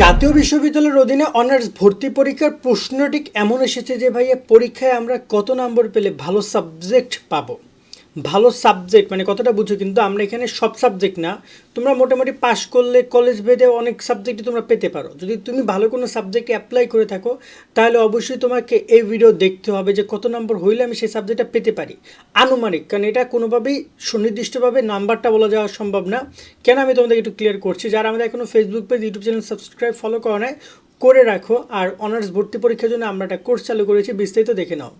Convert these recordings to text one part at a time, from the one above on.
জাতীয় বিশ্ববিদ্যালয়ের অধীনে অনার্স ভর্তি পরীক্ষার প্রশ্নটি এমন এসেছে যে ভাইয়া পরীক্ষায় আমরা কত নম্বর পেলে ভালো সাবজেক্ট পাবো? ভালো সাবজেক্ট মানে কতটা বুঝো কিন্তু আমরা এখানে সব সাবজেক্ট না। তোমরা মোটামুটি পাশ করলে কলেজ ভেদে অনেক সাবজেক্টই তোমরা পেতে পারো। যদি তুমি ভালো কোনো সাবজেক্টে অ্যাপ্লাই করে থাকো, তাহলে অবশ্যই তোমাকে এই ভিডিও দেখতে হবে যে কত নম্বর হইলে আমি সেই সাবজেক্টটা পেতে পারি। আনুমানিক, কারণ এটা কোনোভাবেই সুনির্দিষ্টভাবে নাম্বারটা বলা যাওয়া সম্ভব না। কেন আমি তোমাদের একটু ক্লিয়ার করছি? যারা আমাদের এখনও Facebook page YouTube channel subscribe follow করা নাই, করে রাখো। আর অনার্স ভর্তি পরীক্ষার জন্য আমরা একটা কোর্স চালু করেছি, বিস্তারিত দেখে নাও।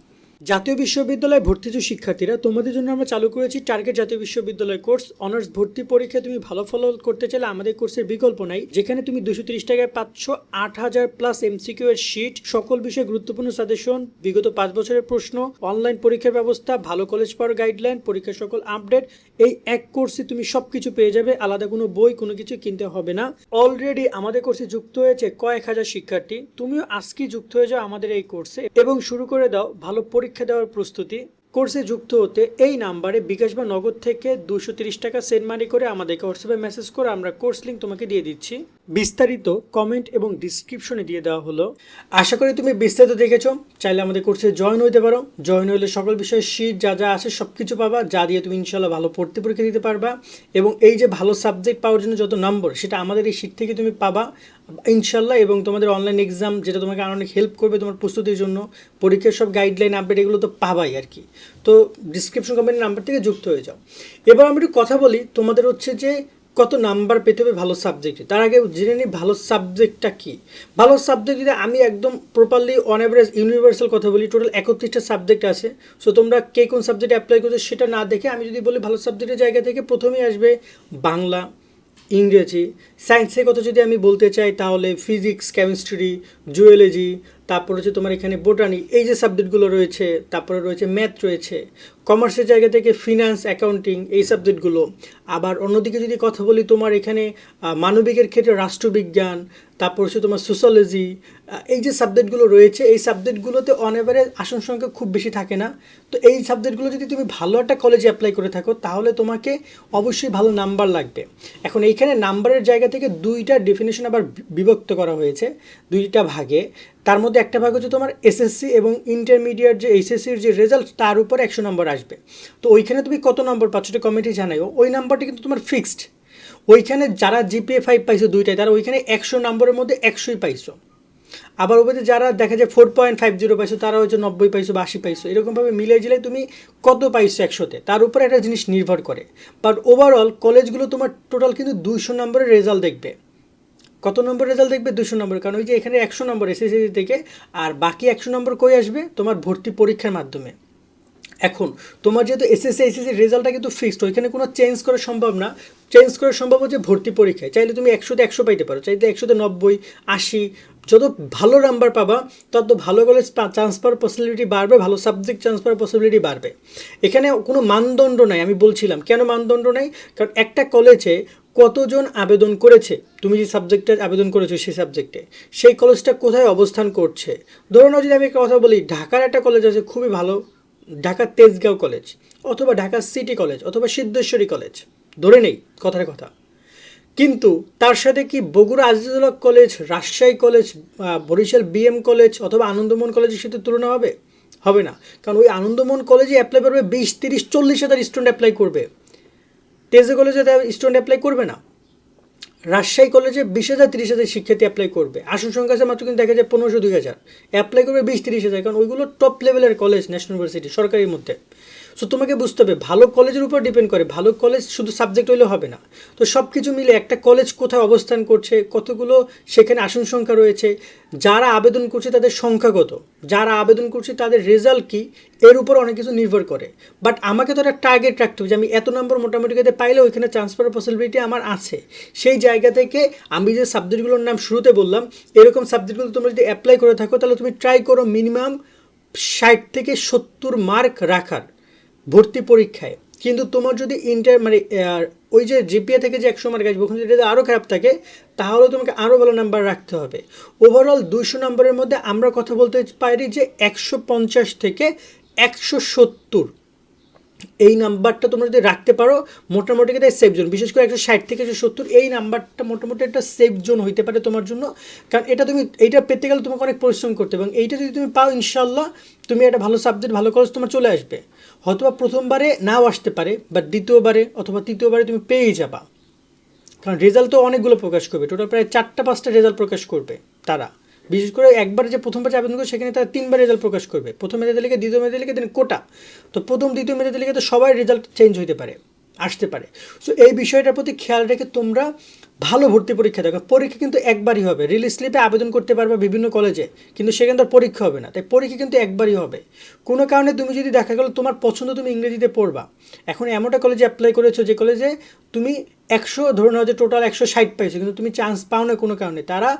জাতীয় বিশ্ববিদ্যালয়ে ভর্তিজ শিক্ষার্থীরা, তোমাদের জন্য আমরা চালু করেছি টার্গেট জাতীয় বিশ্ববিদ্যালয় কোর্স অনার্স ভর্তি পরীক্ষায় তুমি ভালো ফল করতে চাইলে আমাদের কোর্সের বিকল্প নাই, যেখানে তুমি দুশো তিরিশ টাকায় পাচ্ছ আট হাজার প্লাস এমসিকিউ এর শিট সকল বিষয়ে গুরুত্বপূর্ণ সাজেশন বিগত পাঁচ বছরের প্রশ্ন অনলাইন পরীক্ষার ব্যবস্থা, ভালো কলেজ পাওয়ার গাইডলাইন পরীক্ষার সকল আপডেট এই এক কোর্সে তুমি সব কিছু পেয়ে যাবে, আলাদা কোনো বই, কোনো কিছু কিনতে হবে না। অলরেডি আমাদের কোর্সে যুক্ত হয়েছে কয়েক হাজার শিক্ষার্থী। তুমিও আজকে যুক্ত হয়ে যাও আমাদের এই কোর্সে এবং শুরু করে দাও ভালো পরীক্ষা দেওয়ার প্রস্তুতি। কোর্সে যুক্ত হতে এই নাম্বারে বিকাশ বা নগদ থেকে দুশো টাকা সেন্ট মানি করে আমাদেরকে হোয়াটসঅ্যাপে মেসেজ করে আমরা কোর্স লিঙ্ক তোমাকে দিয়ে দিচ্ছি। বিস্তারিত কমেন্ট এবং ডিসক্রিপশনে দিয়ে দেওয়া হলো। আশা করি তুমি বিস্তারিত দেখেছ। চাইলে আমাদের কোর্সে জয়েন হইতে পারো। জয়েন হইলে সকল বিষয়ে শীট যা যা আছে সব কিছু পাবা, যা দিয়ে তুমি ইনশাল্লাহ ভালো পড়তে পরীক্ষা দিতে পারবা। এবং এই যে ভালো সাবজেক্ট পাওয়ার জন্য যত নম্বর সেটা আমাদের এই শীট থেকে তুমি পাবা ইনশাল্লাহ এবং তোমাদের অনলাইন এক্সাম যেটা তোমাকে অনেক হেল্প করবে তোমার প্রস্তুতির জন্য, পরীক্ষার সব গাইডলাইন আপডেট এগুলো তো পাবাই আর কি। তো ডিসক্রিপশন কমেন্টের নাম্বার থেকে যুক্ত হয়ে যাও। এবার আমি একটু কথা বলি তোমাদের হচ্ছে যে কত নাম্বার পেতে হবে ভালো সাবজেক্টে তার আগে জেনে নিই ভালো সাবজেক্টটা কী? ভালো সাবজেক্ট যদি আমি একদম প্রপারলি অন অ্যাভারেজ ইউনিভার্সাল কথা বলি টোটাল একত্রিশটা সাবজেক্ট আছে সো তোমরা কে কোন সাবজেক্টে অ্যাপ্লাই করছ সেটা না দেখে আমি যদি বলি ভালো সাবজেক্টের জায়গা থেকে প্রথমেই আসবে বাংলা, ইংরেজি সায়েন্সের কথা যদি আমি বলতে চাই তাহলে ফিজিক্স কেমিস্ট্রি জুয়েলজি তারপর হচ্ছে তোমার এখানে বোটানি, এই যে সাবজেক্টগুলো রয়েছে, তারপরে রয়েছে ম্যাথ রয়েছে কমার্সের জায়গা থেকে ফিনান্স অ্যাকাউন্টিং এই সাবজেক্টগুলো আবার অন্যদিকে যদি কথা বলি তোমার এখানে মানবিকের ক্ষেত্রে রাষ্ট্রবিজ্ঞান, তারপর হচ্ছে তোমার সোশ্যালজি এই যে সাবজেক্টগুলো রয়েছে, এই সাবজেক্টগুলোতে অন এভারেজ আসন সংখ্যা খুব বেশি থাকে না। তো এই সাবজেক্টগুলো যদি তুমি ভালো একটা কলেজে অ্যাপ্লাই করে থাকো, তাহলে তোমাকে অবশ্যই ভালো নাম্বার লাগবে। এখন এইখানে নাম্বারের জায়গা থেকে দুইটা ডেফিনেশন আবার বিভক্ত করা হয়েছে, দুইটা ভাগে। তার মধ্যে একটা ভাগ হচ্ছে তোমার এসএসসি এবং ইন্টারমিডিয়েট যে এইচএসসির যে রেজাল্ট তার উপর একশো নম্বর আসবে। তো ওইখানে তুমি কত নম্বর পাচ্ছ এটা কমেন্টে জানাইও। ওই নাম্বারটা কিন্তু তোমার ফিক্সড ওইখানে যারা জিপিএ ফাইভ পাইছো দুইটাই, তারা ওইখানে একশো নম্বরের মধ্যে একশোই পাইছো। আবার ওপরে যারা দেখা যায় ফোর পয়েন্ট ফাইভ জিরো পাইছো, তারা হচ্ছে নব্বই পাইছো বা আশি পাইছো, এরকমভাবে মিলে জিলে তুমি কত পাইছো একশোতে? তার উপরে একটা জিনিস নির্ভর করে। বাট ওভারঅল কলেজগুলো তোমার টোটাল কিন্তু দুইশো নম্বরের রেজাল্ট দেখবে। কত নম্বর রেজাল্ট দেখবে? দুশো নম্বর। কারণ ওই যে এখানে একশো নম্বর এসএসসি থেকে, আর বাকি একশো নম্বর কই আসবে? তোমার ভর্তি পরীক্ষার মাধ্যমে। এখন, তোমার যেহেতু এসএসসি এসএসসি রেজাল্টটা কিন্তু ফিক্সড ওইখানে কোনো চেঞ্জ করা সম্ভব না। চেঞ্জ করা সম্ভব হচ্ছে ভর্তি পরীক্ষায়। চাইলে তুমি একশোতে একশো পাইতে পারো, চাইলে একশোতে নব্বই, আশি। যত ভালো নাম্বার পাবা, তত ভালো কলেজ চান্স পাওয়ার পসিবিলিটি বাড়বে, ভালো সাবজেক্ট চান্স পাওয়ার পসিবিলিটি বাড়বে। এখানে কোনো মানদণ্ড নাই, আমি বলছিলাম। কেন মানদণ্ড নাই? কারণ একটা কলেজে কতজন আবেদন করেছে? তুমি যে সাবজেক্টে আবেদন করেছ সেই সাবজেক্টে সেই কলেজটা কোথায় অবস্থান করছে? ধরো নাও যদি আমি একটা কথা বলি, ঢাকার একটা কলেজ আছে, খুবই ভালো, ঢাকার তেজগাঁও কলেজ অথবা ঢাকা সিটি কলেজ অথবা সিদ্ধেশ্বরী কলেজ ধরে নেই কথার কথা। কিন্তু তার সাথে কি Bogura Azizul Haque college Rajshahi college Barishal BM college অথবা আনন্দমোহন কলেজের সাথে তুলনা হবে? হবে না। কারণ ওই আনন্দমোহন কলেজে অ্যাপ্লাই করবে বিশ, তিরিশ, চল্লিশ হাজার স্টুডেন্ট অ্যাপ্লাই করবে। তেজে কলেজে স্টুডেন্ট অ্যাপ্লাই করবে না। রাজশাহী কলেজে বিশ হাজার, তিরিশ হাজার শিক্ষার্থী অ্যাপ্লাই করবে। আসন সংখ্যা আছে মাত্র কিন্তু দেখা যায় পনেরোশো, দুই হাজার। অ্যাপ্লাই করবে বিশ, তিরিশ হাজার, কারণ ওইগুলো টপ লেভেলের কলেজ ন্যাশনাল ইউনিভার্সিটি সরকারির মধ্যে। সো তোমাকে বুঝতে হবে, ভালো কলেজের উপর ডিপেন্ড করে। ভালো কলেজ শুধু সাবজেক্ট হইলে হবে না। তো সব কিছু মিলে একটা কলেজ কোথায় অবস্থান করছে, কতগুলো সেখানে আসন সংখ্যা রয়েছে, যারা আবেদন করছে তাদের সংখ্যা কত যারা আবেদন করছে তাদের রেজাল্ট কি, এর উপর অনেক কিছু নির্ভর করে। বাট আমাকে তো একটা টার্গেট রাখতে হবে যে আমি এত নম্বর মোটামুটি কাতে পাইলে ওইখানে ট্রান্সফার পসিবিলিটি আমার আছে। সেই জায়গা থেকে আমি যে সাবজেক্টগুলোর নাম শুরুতে বললাম, এরকম সাবজেক্টগুলো তোমরা যদি অ্যাপ্লাই করে থাকো, তাহলে তুমি ট্রাই করো মিনিমাম ষাট থেকে সত্তর মার্ক রাখার। ভর্তি পরীক্ষায়। কিন্তু তোমার যদি ইন্টার মানে ওই যে জিপিএ থেকে যে একশো মার্ক আসবে, ওখানে যদি আরও খারাপ থাকে, তাহলে তোমাকে আরও ভালো নাম্বার রাখতে হবে। ওভারঅল দুইশো নম্বরের মধ্যে আমরা কথা বলতে পারি যে একশো পঞ্চাশ থেকে একশো সত্তর। এই নাম্বারটা তোমরা যদি রাখতে পারো, মোটামুটি কিন্তু সেফ জোন বিশেষ করে একশো ষাট থেকে একশো সত্তর, এই নাম্বারটা মোটামুটি একটা সেফ জোন হইতে পারে তোমার জন্য। কারণ এটা তুমি, এইটা পেতে গেলে তোমাকে অনেক পরিশ্রম করতে এবং এইটা যদি তুমি পাও ইনশাল্লাহ তুমি একটা ভালো সাবজেক্ট ভালো কলেজ তোমার চলে আসবে। হয়তোবা প্রথমবারে নাও আসতে পারে বা দ্বিতীয়বারে অথবা তৃতীয়বারে তুমি পেয়েই যাবা। কারণ রেজাল্ট তো অনেকগুলো প্রকাশ করবে। টোটাল প্রায় চারটা, পাঁচটা রেজাল্ট প্রকাশ করবে তারা। বিশেষ করে একবার যে প্রথমবার যে আবেদন করবে, সেখানে তারা তিনবার রেজাল্ট প্রকাশ করবে। প্রথম মেধাতে লিখে দ্বিতীয় মেধাতে লিখে দেন কোটা তো প্রথম, দ্বিতীয় মেধাতে লিখে তো সবাই রেজাল্ট চেঞ্জ হতে পারে, আসতে পারে। সো এই বিষয়টার প্রতি খেয়াল রেখে তোমরা ভালো ভর্তি পরীক্ষা, দেখো, পরীক্ষা কিন্তু একবারই হবে। রিলিজ স্লিপে আবেদন করতে পারবে বিভিন্ন কলেজে কিন্তু সেখানে তো পরীক্ষা হবে না। তাই পরীক্ষা কিন্তু একবারই হবে। কোনো কারণে তুমি যদি দেখা গেলো তোমার পছন্দ তুমি ইংরেজিতে পড়বা, এখন এমন একটা কলেজে অ্যাপ্লাই করেছ যে কলেজে তুমি একশো, ধরে নাও যে টোটাল একশো ষাট পাইছো, কিন্তু তুমি চান্স পাও না কোনো কারণে। তারা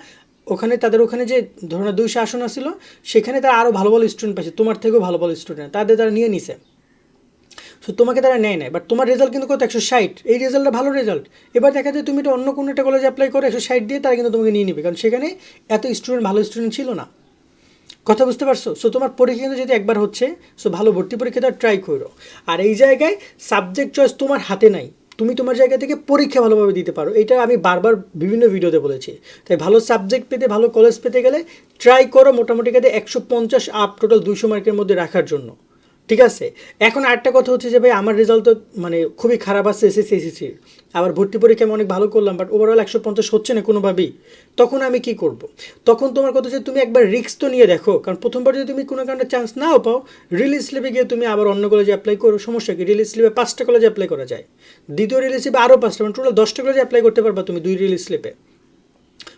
ওখানে, তাদের ওখানে যে, ধরো দুইশো আসন আসছিল সেখানে তারা আরও ভালো ভালো স্টুডেন্ট পাইছে, তোমার থেকেও ভালো ভালো স্টুডেন্ট তাদের তারা নিয়ে নিছে। সো তোমাকে তারা নেয় নেয় বাট তোমার রেজাল্ট কিন্তু কত? একশো ষাট। এই রেজাল্টটা ভালো রেজাল্ট এবার দেখা যায় তুমি এটা অন্য কোনো একটা কলেজে অ্যাপ্লাই করো একশো ষাট দিয়ে তারা কিন্তু তোমাকে নিয়ে নিবে। কারণ সেখানে এত স্টুডেন্ট ভালো স্টুডেন্ট ছিল না। কথা বুঝতে পারছ? সো তোমার পরীক্ষা কিন্তু যদি একবার হচ্ছে সো ভালো ভর্তি পরীক্ষা পরীক্ষাটা ট্রাই করো। আর এই জায়গায় সাবজেক্ট চয়েস তোমার হাতে নাই। তুমি তোমার জায়গা থেকে পরীক্ষা ভালোভাবে দিতে পারো। এটা আমি বারবার বিভিন্ন ভিডিওতে বলেছি। তাই ভালো সাবজেক্ট পেতে, ভালো কলেজ পেতে গেলে ট্রাই করো মোটামুটি কাতে একশো পঞ্চাশ আপ টোটাল দুশো মার্কের মধ্যে রাখার জন্য। ঠিক আছে? এখন আরেকটা কথা হচ্ছে যে ভাই, আমার রেজাল্ট তো মানে খুবই খারাপ আসছে এসএসসি এসএসসির আবার ভর্তি পরীক্ষা আমি অনেক ভালো করলাম বাট ওভারঅল একশো পঞ্চাশ হচ্ছে না কোনোভাবেই। তখন আমি কি করব? তখন তোমার কথা হচ্ছে তুমি একবার রিস্ক তো নিয়ে দেখো, কারণ প্রথমবার যদি তুমি কোনো কারণে চান্স নাও পাও রিলিজ স্লিপে গিয়ে তুমি আবার অন্য কলেজে অ্যাপ্লাই করো, সমস্যা কি? রিলিজ স্লিপে পাঁচটা কলেজে অ্যাপ্লাই করা যায়। দ্বিতীয় রিলিজ স্লিপে আরও পাঁচটা মানে টোটাল দশটা কলেজে অ্যাপ্লাই করতে পারবা তুমি দুই রিলিজ স্লিপে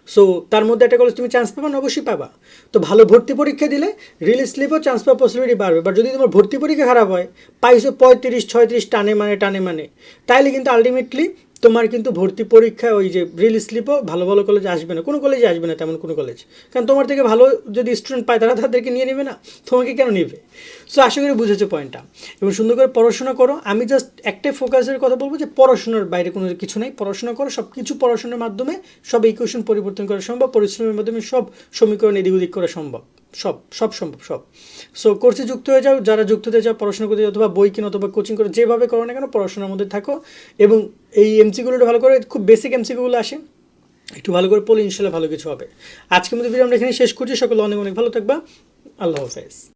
সো তার মধ্যে একটা কলেজ তুমি চান্স পাবা, না অবশ্যই পাবা। তো ভালো ভর্তি পরীক্ষা দিলে রিলিজ স্লিপও চান্স পাওয়ার পসিবিলিটি বাড়বে। বা যদি তোমার ভর্তি পরীক্ষা খারাপ হয়, পাইছো পঁয়ত্রিশ, ছয়ত্রিশ টানে মানে টানে মানে। তাইলে কিন্তু আলটিমেটলি তোমার কিন্তু ভর্তি পরীক্ষা ওই যে রিলিজ স্লিপও ভালো ভালো কলেজে আসবে না। কোনো কলেজে আসবে না তেমন কোনো কলেজ কারণ তোমার থেকে ভালো যদি স্টুডেন্ট পায়, তারা তাদেরকে নিয়ে নেবে না? তোমাকে কেন নেবে? সো আশা করি বুঝেছ পয়েন্টটা এবং সুন্দর করে পড়াশোনা করো। আমি জাস্ট একটাই ফোকাসের কথা বলব যে, পড়াশোনার বাইরে কোনো কিছু নেই। পড়াশোনা করো সব কিছু পড়াশোনার মাধ্যমে সব ইকুয়েশন পরিবর্তন করা সম্ভব, পরিশ্রমের মাধ্যমে সব সমীকরণ এদিক ওদিক করা সম্ভব। সব সব সম্ভব, সব। সো কোর্সে যুক্ত হয়ে যাও, যারা যুক্ত হতে চাও, পড়াশোনা করতে অথবা বই কিনো অথবা কোচিং করো, যেভাবে করো না কেন, পড়াশোনার মধ্যে থাকো। এবং এই এমসিগুলো ভালো করে, খুব বেসিক এমসিগুলো আসে। একটু ভালো করে পড়লে ইনশাল্লাহ ভালো কিছু হবে। আজকের মধ্যে ভিডিও আমরা এখানে শেষ করছি। সকলে অনেক অনেক ভালো থাকবা। আল্লাহ হাফেজ।